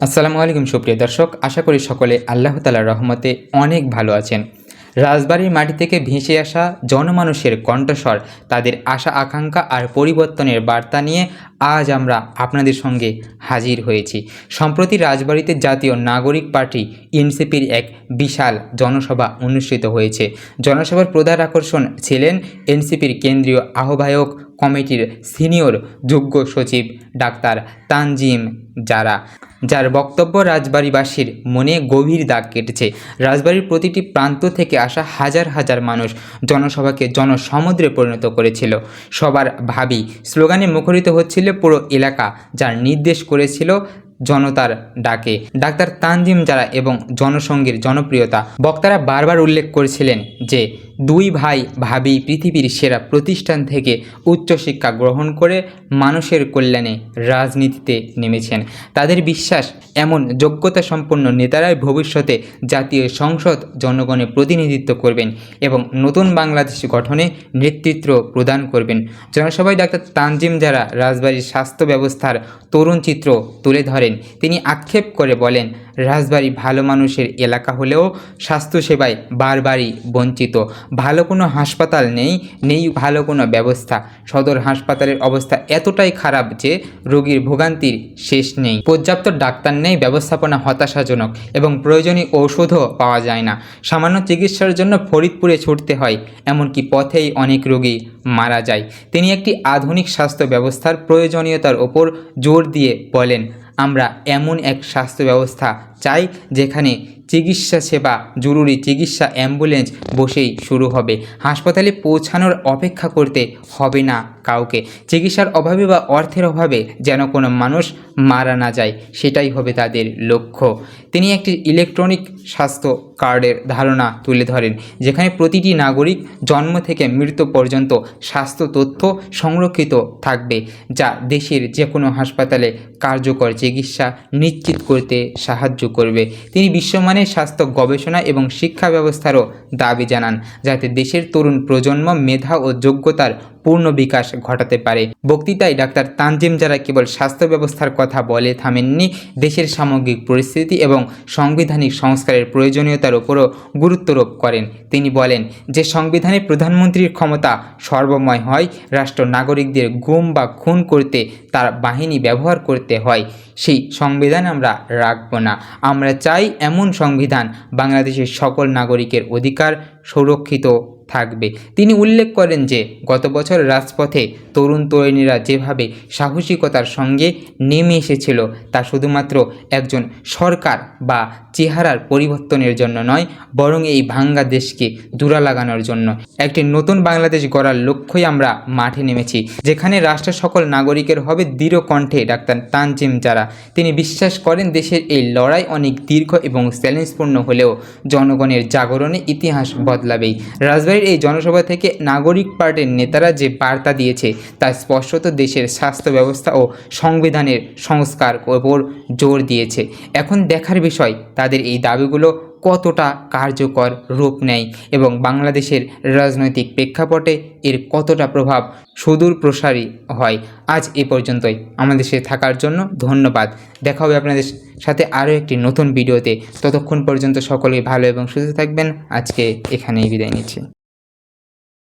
আসসালামু আলাইকুম, সুপ্রিয় দর্শক। আশা করি সকলে আল্লাহ তালার রহমতে অনেক ভালো আছেন। রাজবাড়ির মাটি থেকে ভেসে আসা জনমানুষের কণ্ঠস্বর, তাদের আশা, আকাঙ্ক্ষা আর পরিবর্তনের বার্তা নিয়ে আজ আমরা আপনাদের সঙ্গে হাজির হয়েছি। সম্প্রতি রাজবাড়িতে জাতীয় নাগরিক পার্টি এনসিপির এক বিশাল জনসভা অনুষ্ঠিত হয়েছে। জনসভার প্রধান আকর্ষণ ছিলেন এনসিপির কেন্দ্রীয় আহ্বায়ক কমিটির সিনিয়র যোগ্য সচিব ডাক্তার তানজিম যারা যার বক্তব্য রাজবাড়িবাসীর মনে গভীর দাগ কেটেছে। রাজবাড়ির প্রতিটি প্রান্ত থেকে আসা হাজার হাজার মানুষ জনসভাকে জনসমুদ্রে পরিণত করেছিল। সবার ভাবি স্লোগানে মুখরিত হচ্ছিল পুরো এলাকা, যার নির্দেশ করেছিল জনতার ডাকে। ডাক্তার তানজিম যারা এবং জনসংঘের জনপ্রিয়তা বক্তারা বারবার উল্লেখ করেছিলেন যে, দুই ভাই ভাবি পৃথিবীর সেরা প্রতিষ্ঠান থেকে উচ্চশিক্ষা গ্রহণ করে মানুষের কল্যাণে রাজনীতিতে নেমেছেন। তাদের বিশ্বাস এমন যোগ্যতা সম্পন্ন নেতারাই ভবিষ্যতে জাতীয় সংসদ জনগণে প্রতিনিধিত্ব করবেন এবং নতুন বাংলাদেশ গঠনে নেতৃত্ব প্রদান করবেন। জনসভায় ডাক্তার তানজিম যারা রাজবাড়ির স্বাস্থ্য ব্যবস্থার তরুণ চিত্র তুলে ধরেন তিনি আক্ষেপ করে বলেন, রাজবাড়ি ভালো মানুষের এলাকা হলেও স্বাস্থ্যসেবায় বারবারই বঞ্চিত। ভালো কোনো হাসপাতাল নেই নেই ভালো কোনো ব্যবস্থা। সদর হাসপাতালের অবস্থা এতটাই খারাপ যে রোগীর ভোগান্তির শেষ নেই। পর্যাপ্ত ডাক্তার নেই, ব্যবস্থাপনা হতাশাজনক এবং প্রয়োজনীয় ঔষধও পাওয়া যায় না। সামান্য চিকিৎসার জন্য ফরিদপুরে ছুটতে হয়, এমনকি পথেই অনেক রোগী মারা যায়। তিনি একটি আধুনিক স্বাস্থ্য ব্যবস্থার প্রয়োজনীয়তার ওপর জোর দিয়ে বলেন আমরা এমন এক স্বাস্থ্য ব্যবস্থা চাই যেখানে চিকিৎসা সেবা, জরুরি চিকিৎসা অ্যাম্বুলেন্স বসেই শুরু হবে। হাসপাতালে পৌঁছানোর অপেক্ষা করতে হবে না কাউকে। চিকিৎসার অভাবে বা অর্থের অভাবে যেন কোনো মানুষ মারা না যায়, সেটাই হবে তাদের লক্ষ্য। তিনি একটি ইলেকট্রনিক স্বাস্থ্য কার্ডের ধারণা তুলে ধরেন, যেখানে প্রতিটি নাগরিক জন্ম থেকে মৃত্যু পর্যন্ত স্বাস্থ্য তথ্য সংরক্ষিত থাকবে, যা দেশের যে কোনো হাসপাতালে কার্যকর চিকিৎসা নিশ্চিত করতে সাহায্য করবে। তিনি বিশ্বমানের স্বাস্থ্য, গবেষণা এবং শিক্ষা ব্যবস্থারও দাবি জানান, যাতে দেশের তরুণ প্রজন্ম মেধা ও যোগ্যতার পূর্ণ বিকাশ ঘটাতে পারে। বক্তৃতায় ডাক্তার তানজিম যারা কেবল স্বাস্থ্য ব্যবস্থার কথা বলে থামেননি, দেশের সামগ্রিক পরিস্থিতি এবং সাংবিধানিক সংস্কারের প্রয়োজনীয়তার উপরও গুরুত্বারোপ করেন। তিনি বলেন যে সংবিধানে প্রধানমন্ত্রীর ক্ষমতা সর্বময় হয়, রাষ্ট্র নাগরিকদের গুম বা খুন করতে তার বাহিনী ব্যবহার করতে হয়। সেই সংবিধান আমরা রাখব না। আমরা চাই এমন সংবিধান বাংলাদেশের সকল নাগরিকের অধিকার সুরক্ষিত থাকবে। তিনি উল্লেখ করেন যে, গত বছর রাজপথে তরুণ তরুণীরা যেভাবে সাহসিকতার সঙ্গে নেমে এসেছিল, তা শুধুমাত্র একজন সরকার বা চেহারার পরিবর্তনের জন্য নয়, বরং এই ভাঙ্গা দেশকে দূরা লাগানোর জন্য। একটি নতুন বাংলাদেশ গড়ার লক্ষ্যই আমরা মাঠে নেমেছি, যেখানে রাষ্ট্রের সকল নাগরিকের হবে দৃঢ় কণ্ঠে ডাক্তার তানজিম যারা। তিনি বিশ্বাস করেন দেশের এই লড়াই অনেক দীর্ঘ এবং চ্যালেঞ্জপূর্ণ হলেও জনগণের জাগরণে ইতিহাস বদলাবেই। রাজবাড়ির এই জনসভা থেকে নাগরিক পার্টির নেতারা যে বার্তা দিয়েছে, তা স্পষ্টত দেশের স্বাস্থ্য ব্যবস্থা ও সংবিধানের সংস্কার ওপর জোর দিয়েছে। এখন দেখার বিষয়, তাদের এই দাবিগুলো কতটা কার্যকর রূপ নেয় এবং বাংলাদেশের রাজনৈতিক প্রেক্ষাপটে এর কতটা প্রভাব সুদূর প্রসারী হয়, আজ এ পর্যন্তই। আমাদের সাথে থাকার জন্য ধন্যবাদ। দেখা হবে আপনাদের সাথে আরও একটি নতুন ভিডিওতে। ততক্ষণ পর্যন্ত সকলেই ভালো এবং সুস্থ থাকবেন। আজকে এখানেই বিদায় নিচ্ছি।